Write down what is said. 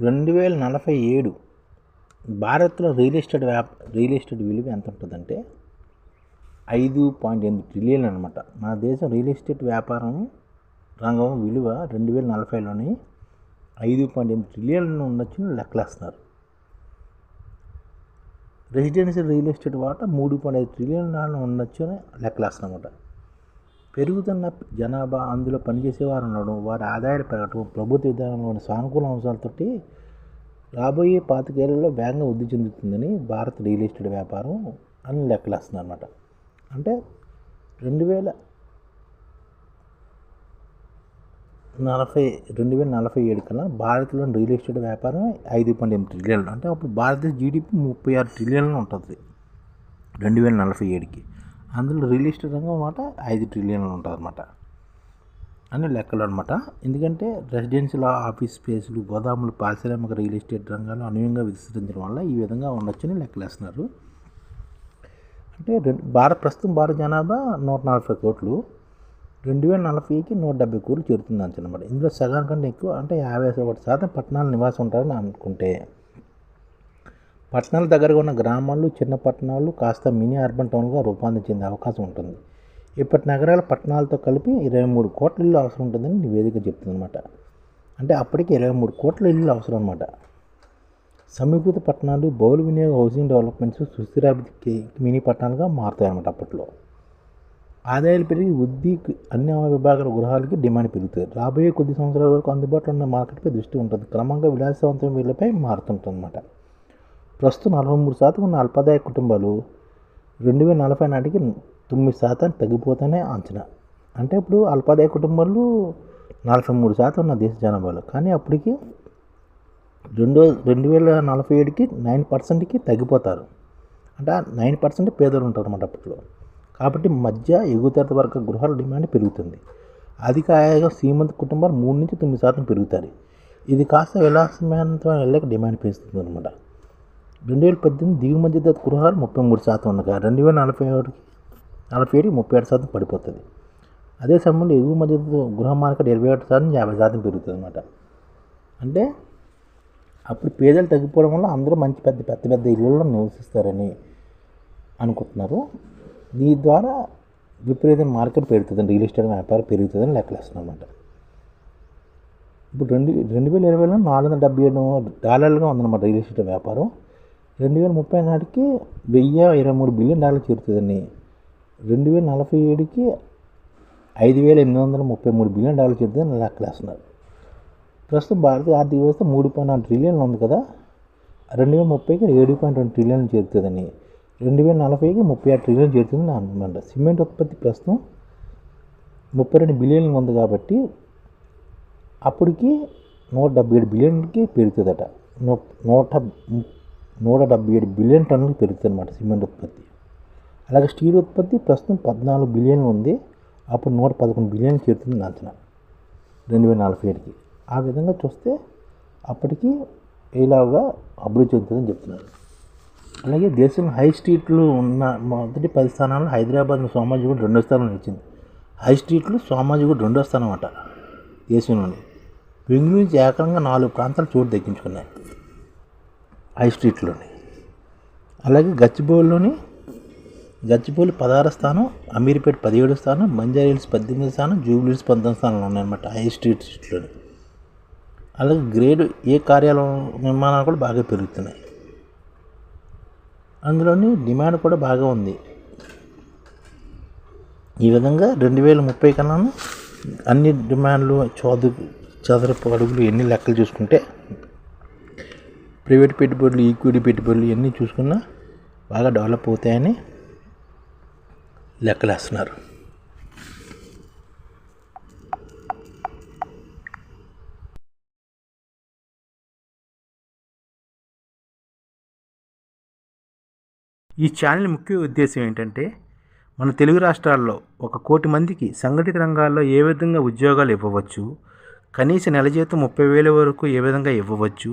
రెండు వేల నలభై ఏడు భారత్లో రియల్ ఎస్టేట్ వ్యాప్ రియల్ ఎస్టేట్ విలువ ఎంత ఉంటుందంటే ఐదు పాయింట్ ఎనిమిది ట్రిలియన్ అనమాట మన దేశం రియల్ ఎస్టేట్ వ్యాపారం రంగం విలువ రెండు వేల నలభైలోని ఐదు పాయింట్ ఎనిమిది ట్రిలియన్ ఉండొచ్చు లెక్కలేస్తున్నారు. రెసిడెన్షియల్ రియల్ ఎస్టేట్ వాటా మూడు పాయింట్ ఐదు ట్రిలియన్ ఉండొచ్చు అని లెక్కలేస్తున్నమాట. పెరుగుతున్న జనాభా అందులో పనిచేసేవారు ఉండడం వారి ఆదాయాలు పెరగటం ప్రభుత్వ విధానంలోని సానుకూల అంశాలతోటి రాబోయే పాతికేళ్ళలో వేగంగా వృద్ధి చెందుతుందని భారత రియల్ ఎస్టేట్ వ్యాపారం అని లెక్కలేస్తుంది అనమాట అంటే రెండు వేల నలభై రెండు వేల నలభై ఏడు కల్లా భారత్లోని రియల్ ఎస్టేట్ వ్యాపారం ఐదు పాయింట్ ఎనిమిది ట్రిలియన్లు అంటే అప్పుడు భారతదేశ జీడిపి ముప్పై ఆరు ట్రిలియన్లు ఉంటుంది. రెండు వేల నలభై ఏడుకి. అందులో రియల్ ఎస్టేట్ రంగం అన్నమాట ఐదు ట్రిలియన్లు ఉంటుంది అనమాట అని లెక్కలు అనమాట ఎందుకంటే రెసిడెన్షియల్ ఆఫీస్ స్పేస్లు గోదాములు పారిశ్రామిక రియల్ ఎస్టేట్ రంగాలు అనుయంగా విస్తరించడం వల్ల ఈ విధంగా ఉండొచ్చని లెక్కలేస్తున్నారు. అంటే రెండు భారత ప్రస్తుతం భారత జనాభా నూట నలభై కోట్లు. రెండు వేల నలభైకి నూట డెబ్బై కోట్లు చేరుతుంది అంచనమాట ఇందులో సగానికంటే ఎక్కువ అంటే యాభై ఒకటి శాతం పట్టణాల నివాసం ఉంటారని అనుకుంటే పట్టణాల దగ్గరగా ఉన్న గ్రామాలు చిన్న పట్టణాలు కాస్త మినీ అర్బన్ టౌన్గా రూపాంతరం అవకాశం ఉంటుంది. ఇప్పటి నగరాల పట్టణాలతో కలిపి ఇరవై మూడు కోట్ల ఇల్లు అవసరం ఉంటుందని నివేదిక చెప్తుందన్నమాట. అంటే అప్పటికి ఇరవై మూడు కోట్ల ఇల్లు అవసరం అనమాట సమీకృత పట్టణాలు బౌల్ వినియోగ హౌసింగ్ డెవలప్మెంట్స్ సుస్థిరాభివృద్ధికి మినీ పట్టణాలుగా మారుతాయి అన్నమాట అప్పట్లో. ఆదాయాలు పెరిగి వృద్ధి అన్ని విభాగాల గృహాలకి డిమాండ్ పెరుగుతుంది. రాబోయే కొద్ది సంవత్సరాల వరకు అందుబాటులో ఉన్న మార్కెట్పై దృష్టి ఉంటుంది. క్రమంగా విలాసవంతమైన వీళ్ళపై మారుతుంటుంది అనమాట ప్రస్తుతం నలభై మూడు శాతం ఉన్న అల్పాదాయ కుటుంబాలు రెండు వేల నలభై నాటికి తొమ్మిది శాతం తగ్గిపోతానే అంచనా. అంటే ఇప్పుడు అల్పాదాయ కుటుంబాలు నలభై మూడు శాతం ఉన్న దేశ జనాభాలో. కానీ అప్పటికి రెండో రెండు వేల నలభై ఏడుకి నైన్ పర్సెంట్కి తగ్గిపోతారు. అంటే నైన్ పర్సెంట్ పేదలు ఉంటారు అన్నమాట అప్పట్లో. కాబట్టి మధ్య ఎగుతరత వర్గ గృహాల డిమాండ్ పెరుగుతుంది. అధిక ఆయాగా శ్రీమంత కుటుంబాలు మూడు నుంచి తొమ్మిది శాతం పెరుగుతాయి. ఇది కాస్త విలాసవంతమైన వెళ్ళక డిమాండ్ పెంచుతుంది అనమాట రెండు వేల పద్దెనిమిది దిగుమతి మధ్య గృహాలు ముప్పై మూడు శాతం ఉండగా రెండు వేల నలభై ఏడుకి నలభై ఏడుకి ముప్పై ఏడు శాతం పడిపోతుంది. అదే సమయంలో ఎగువ మధ్య గృహ మార్కెట్ ఇరవై ఒకటి శాతం యాభై శాతం పెరుగుతుంది అనమాట అంటే అప్పుడు పేదలు తగ్గిపోవడం వల్ల అందరూ మంచి పెద్ద పెద్ద పెద్ద ఇళ్ళల్లో నివసిస్తారని అనుకుంటున్నారు. దీని ద్వారా విపరీతం మార్కెట్ పెరుగుతుంది రియల్ ఎస్టేట్ వ్యాపారం పెరుగుతుందని లెక్కలేస్తుంది అనమాట ఇప్పుడు రెండు రెండు వేల ఇరవైలో నాలుగు వందల డెబ్బై ఏడు డాలర్లుగా ఉందన్నమాట రియల్ ఎస్టేట్ వ్యాపారం. రెండు వేల ముప్పై నాటికి వెయ్యి ఇరవై మూడు బిలియన్ డాలర్లు చేరుతుందని రెండు వేల నలభై ఏడుకి ఐదు వేల ఎనిమిది వందల ముప్పై మూడు బిలియన్ డాలర్లు చేరుతుందని లెక్కలేస్తున్నారు. ప్రస్తుతం భారతీయ ఆర్థిక వ్యవస్థ మూడు పాయింట్ నాలుగు ట్రిలియన్లు ఉంది కదా రెండు వేల ముప్పైకి ఏడు పాయింట్ రెండు ట్రిలియన్ చేరుతుందని రెండు వేల నలభైకి ముప్పై ఆరు ట్రిలియన్ చేరుతుందని అనుకుంటా సిమెంట్ ఉత్పత్తి ప్రస్తుతం ముప్పై రెండు బిలియన్లు ఉంది కాబట్టి అప్పటికి నూట డెబ్బై ఏడు బిలియన్కి పెరుగుతుందట నూ- నూట నూట డెబ్బై ఏడు బిలియన్ టన్నులు పెరుగుతుంది అనమాట సిమెంట్ ఉత్పత్తి. అలాగే స్టీల్ ఉత్పత్తి ప్రస్తుతం పద్నాలుగు బిలియన్లు ఉంది. అప్పుడు నూట పదకొండు బిలియన్ చేరుతుంది అంచనా. రెండు వేల నలభై ఏడుకి. ఆ విధంగా చూస్తే అప్పటికి ఇలాగా అభివృద్ధి చెందుతుందని చెప్తున్నారు. అలాగే దేశంలో హై స్ట్రీట్లు ఉన్న మొదటి పది స్థానాల్లో హైదరాబాద్ సోమాజిగూడ రెండో స్థానంలో నిలిచింది. హై స్ట్రీట్లు సోమాజిగూడ రెండో స్థానం అట దేశంలోని. బెంగళూరు నుంచి ఏకంగా నాలుగు ప్రాంతాలు చోటు దక్కించుకున్నాయి. హై స్ట్రీట్లోని. అలాగే గచ్చిబౌలిలోని గచ్చిబౌలి పదహారు స్థానం అమీర్పేట పదిహేడు స్థానం మంజారి హిల్స్ పద్దెనిమిది స్థానం జూబ్లీ హిల్స్ పంతొమ్మిది స్థానంలో ఉన్నాయన్నమాట హై స్ట్రీట్ స్ట్రీట్లోని. అలాగే గ్రేడ్ ఏ కార్యాలయం నిర్మాణాలు కూడా బాగా పెరుగుతున్నాయి. అందులోని డిమాండ్ కూడా బాగా ఉంది. ఈ విధంగా రెండు వేల ముప్పై కన్నాను. అన్ని డిమాండ్లు చదువు చదరపు అడుగులు ఎన్ని లెక్కలు చూసుకుంటే ప్రైవేట్ పెట్టుబడులు ఈక్విటీ పెట్టుబడులు ఇవన్నీ చూసుకున్నా బాగా డెవలప్ అవుతాయని లెక్కలేస్తున్నారు ఈ ఛానల్ ముఖ్య ఉద్దేశం ఏంటంటే మన తెలుగు రాష్ట్రాల్లో ఒక కోటి మందికి సంఘటిత రంగాల్లో ఏ విధంగా ఉద్యోగాలు ఇవ్వవచ్చు కనీస నెల జీతం ముప్పై వేల వరకు ఏ విధంగా ఇవ్వవచ్చు